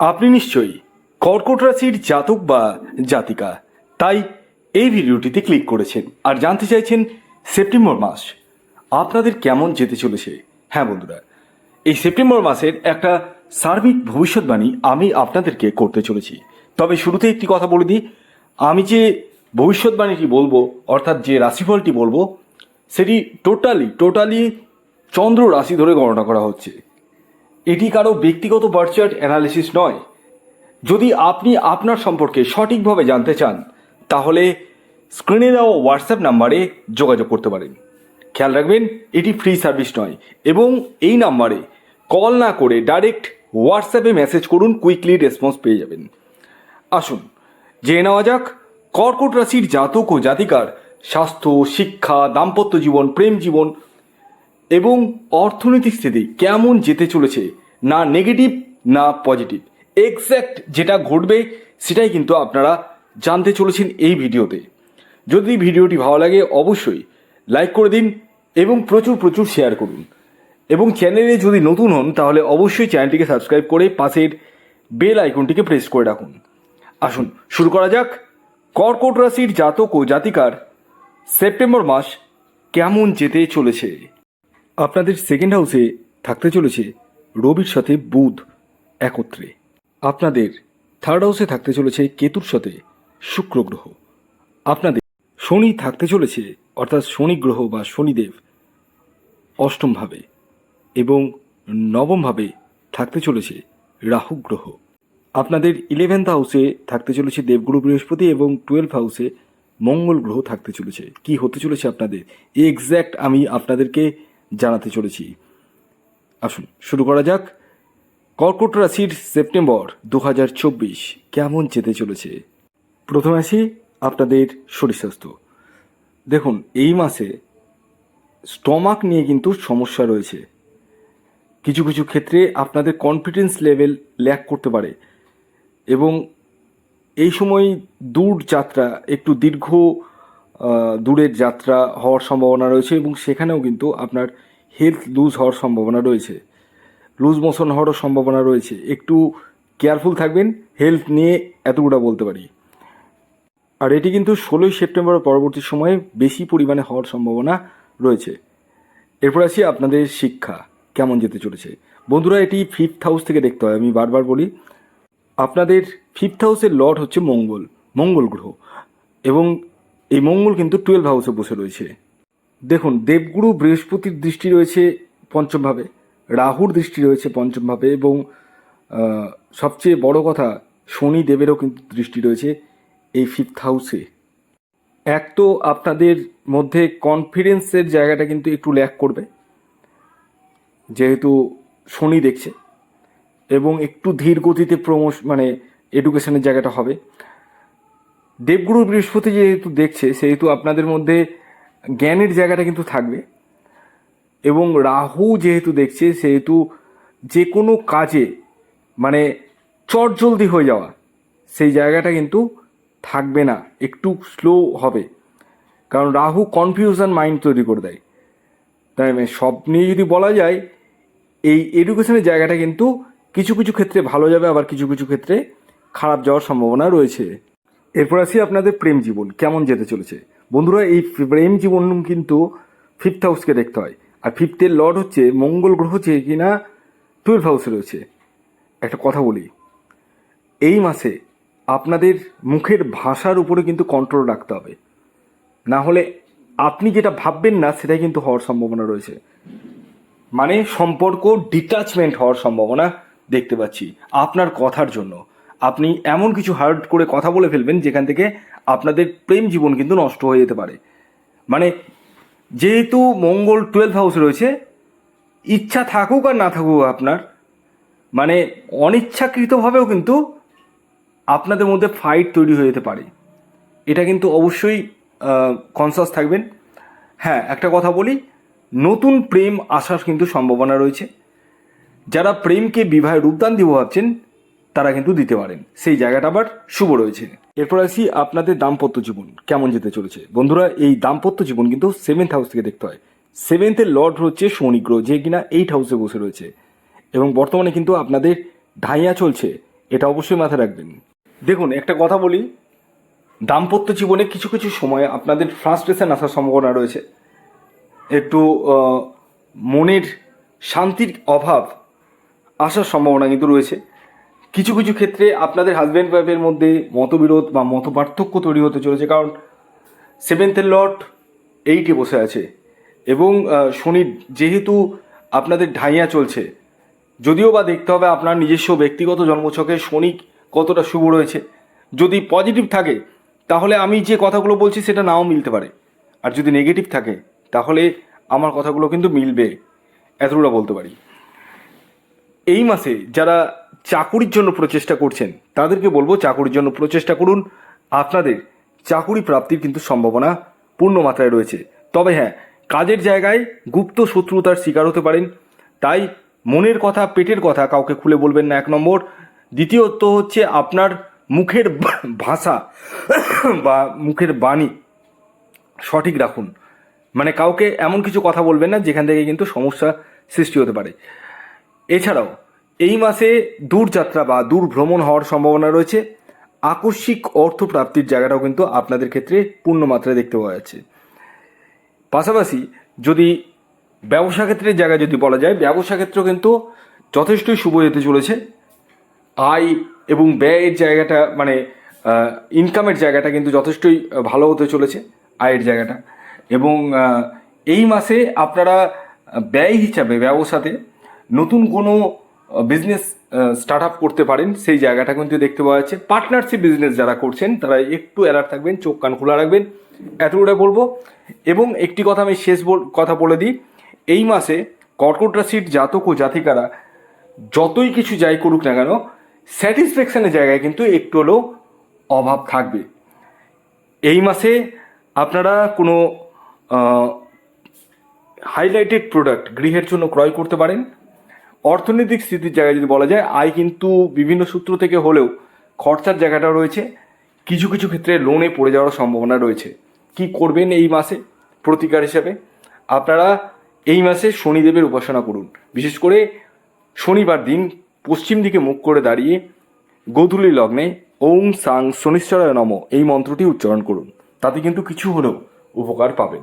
আপনি নিশ্চয়ই কর্কট রাশির জাতক বা জাতিকা, তাই এই ভিডিওটিতে ক্লিক করেছেন আর জানতে চাইছেন সেপ্টেম্বর মাস, আপনাদের কেমন যেতে চলেছে? হ্যাঁ বন্ধুরা, এই সেপ্টেম্বর মাসের একটা সার্বিক ভবিষ্যৎবাণী আমি আপনাদেরকে করতে চলেছি। তবে শুরুতে একটি কথা বলে দিই, আমি যে ভবিষ্যৎবাণীটি বলব, অর্থাৎ যে রাশিফলটি বলব, সেটি টোটালি টোটালি চন্দ্র রাশি ধরে গণনা করা হচ্ছে। এটি কারও ব্যক্তিগত বার্চার্ট অ্যানালিসিস নয়। যদি আপনি আপনার সম্পর্কে সঠিকভাবে জানতে চান, তাহলে স্ক্রিনে দেওয়া হোয়াটসঅ্যাপ নাম্বারে যোগাযোগ করতে পারেন। খেয়াল রাখবেন, এটি ফ্রি সার্ভিস নয় এবং এই নাম্বারে কল না করে ডাইরেক্ট হোয়াটসঅ্যাপে মেসেজ করুন কুইকলি রেসপন্স পেয়ে যাবেন। আসুন, জেনে নেওয়া যাক, কর্কট রাশির জাতক ও জাতিকার স্বাস্থ্য, শিক্ষা, দাম্পত্য জীবন, প্রেম জীবন এবং অর্থনৈতিক স্থিতি কেমন যেতে চলেছে, না নেগেটিভ না পজিটিভ এক্স্যাক্ট যেটা ঘটবে, সেটাই কিন্তু আপনারা জানতে চলেছেন এই ভিডিওতে। যদি ভিডিওটি ভালো লাগে, অবশ্যই লাইক করে দিন এবং প্রচুর প্রচুর শেয়ার করুন। এবং চ্যানেলে যদি নতুন হন, তাহলে অবশ্যই চ্যানেলটিকে সাবস্ক্রাইব করে পাশের বেল আইকনটিকে প্রেস করে রাখুন। আসুন, শুরু করা যাক। কর্কট রাশির জাতক ও জাতিকার সেপ্টেম্বর মাস কেমন যেতে চলেছে? আপনাদের সেকেন্ড হাউসে থাকতে চলেছে রবির সাথে বুধ একত্রে। আপনাদের থার্ড হাউসে থাকতে চলেছে কেতুর সাথে শুক্র গ্রহ। আপনাদের শনি থাকতে চলেছে, অর্থাৎ শনি গ্রহ বা শনিদেব অষ্টমভাবে এবং নবমভাবে থাকতে চলেছে রাহু গ্রহ। আপনাদের ইলেভেন্থ হাউসে থাকতে চলেছে দেবগুরু বৃহস্পতি এবং টুয়েলভ হাউসে মঙ্গল গ্রহ থাকতে চলেছে। কি হতে চলেছে আপনাদের? এক্স্যাক্ট আমি আপনাদেরকে জানাতে চলেছি। আসুন, শুরু করা যাক। কর্কট রাশির সেপ্টেম্বর দু হাজার চব্বিশ কেমন যেতে চলেছে? প্রথমে আসি আপনাদের শরীর স্বাস্থ্য। দেখুন, এই মাসে স্টমাক নিয়ে কিন্তু সমস্যা রয়েছে। কিছু কিছু ক্ষেত্রে আপনাদের কনফিডেন্স লেভেল ল্যাক করতে পারে এবং এই সময় দূর যাত্রা একটু দীর্ঘ দূরের যাত্রা হওয়ার সম্ভাবনা রয়েছে এবং সেখানেও কিন্তু আপনার হেলথ লুজ হওয়ার সম্ভাবনা রয়েছে। লুজ মোশন হওয়ারও সম্ভাবনা রয়েছে। একটু কেয়ারফুল থাকবেন হেলথ নিয়ে এতগুলো বলতে পারি। আর এটি কিন্তু ষোলোই সেপ্টেম্বর পরবর্তী সময়ে বেশি পরিমাণে হওয়ার সম্ভাবনা রয়েছে। এরপর আসি আপনাদের শিক্ষা, কেমন যেতে চলেছে? বন্ধুরা, এটি ফিফথ হাউস থেকে দেখতে হয়, আমি বারবার বলি। আপনাদের ফিফথ হাউসের লর্ড হচ্ছে মঙ্গল মঙ্গল গ্রহ। এবং এই মঙ্গল কিন্তু টুয়েলভ হাউসে বসে রয়েছে। দেখুন, দেবগুরু বৃহস্পতির দৃষ্টি রয়েছে পঞ্চমভাবে, রাহুর দৃষ্টি রয়েছে পঞ্চমভাবে এবং সবচেয়ে বড় কথা, শনি দেবেরও কিন্তু দৃষ্টি রয়েছে এই ফিফথ হাউসে এক তো আপনাদের মধ্যে কনফিডেন্সের জায়গাটা কিন্তু একটু ল্যাক করবে, যেহেতু শনি দেখছে এবং একটু ধীর গতিতে প্রমোশ মানে এডুকেশনের জায়গাটা হবে। দেবগুরু বৃহস্পতি যেহেতু দেখছে, সেহেতু আপনাদের মধ্যে জ্ঞানের জায়গাটা কিন্তু থাকবে। এবং রাহু যেহেতু দেখছে, সেহেতু যে কোনো কাজে মানে চটজলদি হয়ে যাওয়া, সেই জায়গাটা কিন্তু থাকবে না, একটু স্লো হবে। কারণ রাহু কনফিউশন মাইন্ড তৈরি করে দেয়। তাই মানে সব নিয়ে যদি বলা যায়, এই এডুকেশনের জায়গাটা কিন্তু কিছু কিছু ক্ষেত্রে ভালো যাবে, আবার কিছু কিছু ক্ষেত্রে খারাপ যাওয়ার সম্ভাবনা রয়েছে। এরপর আসি আপনাদের প্রেম জীবন, কেমন যেতে চলেছে? বন্ধুরা, এই প্রেম জীবন কিন্তু ফিফথ হাউসকে দেখতে হয়। আর ফিফথের লর্ড হচ্ছে মঙ্গল গ্রহ, যে কিনা টুয়েলভ হাউসে রয়েছে। একটা কথা বলি, এই মাসে আপনাদের মুখের ভাষার উপরে কিন্তু কন্ট্রোল রাখতে হবে। না হলে আপনি যেটা ভাববেন না, সেটাই কিন্তু হওয়ার সম্ভাবনা রয়েছে। মানে সম্পর্ক ডিটাচমেন্ট হওয়ার সম্ভাবনা দেখতে পাচ্ছি আপনার কথার জন্য। আপনি এমন কিছু হার্ড করে কথা বলে ফেলবেন যেখান থেকে আপনাদের প্রেম জীবন কিন্তু নষ্ট হয়ে যেতে পারে। মানে যেহেতু মঙ্গল টুয়েলভ হাউসে রয়েছে, ইচ্ছা থাকুক আর না থাকুক আপনার মানে অনিচ্ছাকৃতভাবেও কিন্তু আপনাদের মধ্যে ফাইট তৈরি হয়ে যেতে পারে। এটা কিন্তু অবশ্যই কনসাস থাকবেন। হ্যাঁ একটা কথা বলি, নতুন প্রেম আসার কিন্তু সম্ভাবনা রয়েছে। যারা প্রেমকে বিবাহের রূপদান দিব ভাবছেন তারা কিন্তু দিতে পারেন। সেই জায়গাটা আবার শুভ রয়েছে। এরপর আসি আপনাদের দাম্পত্য জীবন, কেমন যেতে চলেছে? বন্ধুরা, এই দাম্পত্য জীবন কিন্তু সেভেন্থ হাউস থেকে দেখতে হয়। সেভেন্থের লর্ড হচ্ছে শনি গ্রহ, যে কিনা এইট হাউসে বসে রয়েছে। এবং বর্তমানে কিন্তু আপনাদের ঢাইয়া চলছে, এটা অবশ্যই মাথায় রাখবেন। দেখুন, একটা কথা বলি, দাম্পত্য জীবনে কিছু কিছু সময় আপনাদের ফ্রাস্ট্রেশন আসার সম্ভাবনা রয়েছে। একটু মনের শান্তির অভাব আসার সম্ভাবনা কিন্তু রয়েছে। কিছু কিছু ক্ষেত্রে আপনাদের হাজব্যান্ড ওয়াইফের মধ্যে মতবিরোধ বা মত পার্থক্য তৈরি হতে চলেছে। কারণ সেভেন্থের লট এইটে বসে আছে এবং শনি যেহেতু আপনাদের ঢাইয়া চলছে, যদিও বা দেখতে হবে আপনার নিজস্ব ব্যক্তিগত জন্মছকে শনি কতটা শুভ রয়েছে। যদি পজিটিভ থাকে, তাহলে আমি যে কথাগুলো বলছি সেটা নাও মিলতে পারে। আর যদি নেগেটিভ থাকে, তাহলে আমার কথাগুলো কিন্তু মিলবে এতটা বলতে পারি। এই মাসে যারা চাকুরির জন্য প্রচেষ্টা করছেন। তাদেরকে বলব চাকুরির জন্য প্রচেষ্টা করুন। আপনাদের চাকুরি প্রাপ্তির কিন্তু সম্ভাবনা পূর্ণ মাত্রায় রয়েছে। তবে হ্যাঁ কাজের জায়গায় গুপ্ত শত্রুতার শিকার হতে পারেন। তাই মনের কথা, পেটের কথা কাউকে খুলে বলবেন না এক নম্বর। দ্বিতীয়ত হচ্ছে আপনার মুখের ভাষা বা মুখের বাণী সঠিক রাখুন। মানে কাউকে এমন কিছু কথা বলবেন না যেখান থেকে কিন্তু সমস্যা সৃষ্টি হতে পারে। এছাড়াও এই মাসে দূরযাত্রা বা দূর ভ্রমণ হওয়ার সম্ভাবনা রয়েছে। আকস্মিক অর্থ প্রাপ্তির জায়গাটাও কিন্তু আপনাদের ক্ষেত্রে পূর্ণ মাত্রায় দেখতে পাওয়া যাচ্ছে। পাশাপাশি যদি ব্যবসা ক্ষেত্রের জায়গা যদি বলা যায়, ব্যবসা ক্ষেত্র কিন্তু যথেষ্টই শুভ যেতে চলেছে। আয় এবং ব্যয়ের জায়গাটা মানে ইনকামের জায়গাটা কিন্তু যথেষ্টই ভালো হতে চলেছে আয়ের জায়গাটা। এবং এই মাসে আপনারা ব্যয় হিসাবে ব্যবসাতে নতুন কোনো বিজনেস স্টার্ট আপ করতে পারেন, সেই জায়গাটা কিন্তু দেখতে পাওয়া যাচ্ছে। পার্টনারশিপ বিজনেস যারা করছেন, তারা একটু অ্যালার্ট থাকবেন, চোখ কান খোলা রাখবেন। এতটা বলব। এবং একটি কথা আমি শেষ কথা বলে দিই। এই মাসে কর্কট রাশির জাতক ও জাতিকারা যতই কিছু যাই করুক না কেন স্যাটিসফ্যাকশনের জায়গায় কিন্তু একটু হলেও অভাব থাকবে। এই মাসে আপনারা কোনো হাইলাইটেড প্রোডাক্ট গৃহের জন্য ক্রয় করতে পারেন। অর্থনৈতিক স্থিতির জায়গায় যদি বলা যায়, আয় কিন্তু বিভিন্ন সূত্র থেকে হলেও খরচার জায়গাটা রয়েছে। কিছু কিছু ক্ষেত্রে লোনে পড়ে যাওয়ার সম্ভাবনা রয়েছে। কি করবেন এই মাসে প্রতিকার হিসাবে? আপনারা এই মাসে শনিদেবের উপাসনা করুন। বিশেষ করে শনিবার দিন পশ্চিম দিকে মুখ করে দাঁড়িয়ে গোধূলি লগ্নে ওম সাং শনিশ্চরায় নম এই মন্ত্রটি উচ্চারণ করুন। তাতে কিন্তু কিছু হলেও উপকার পাবেন।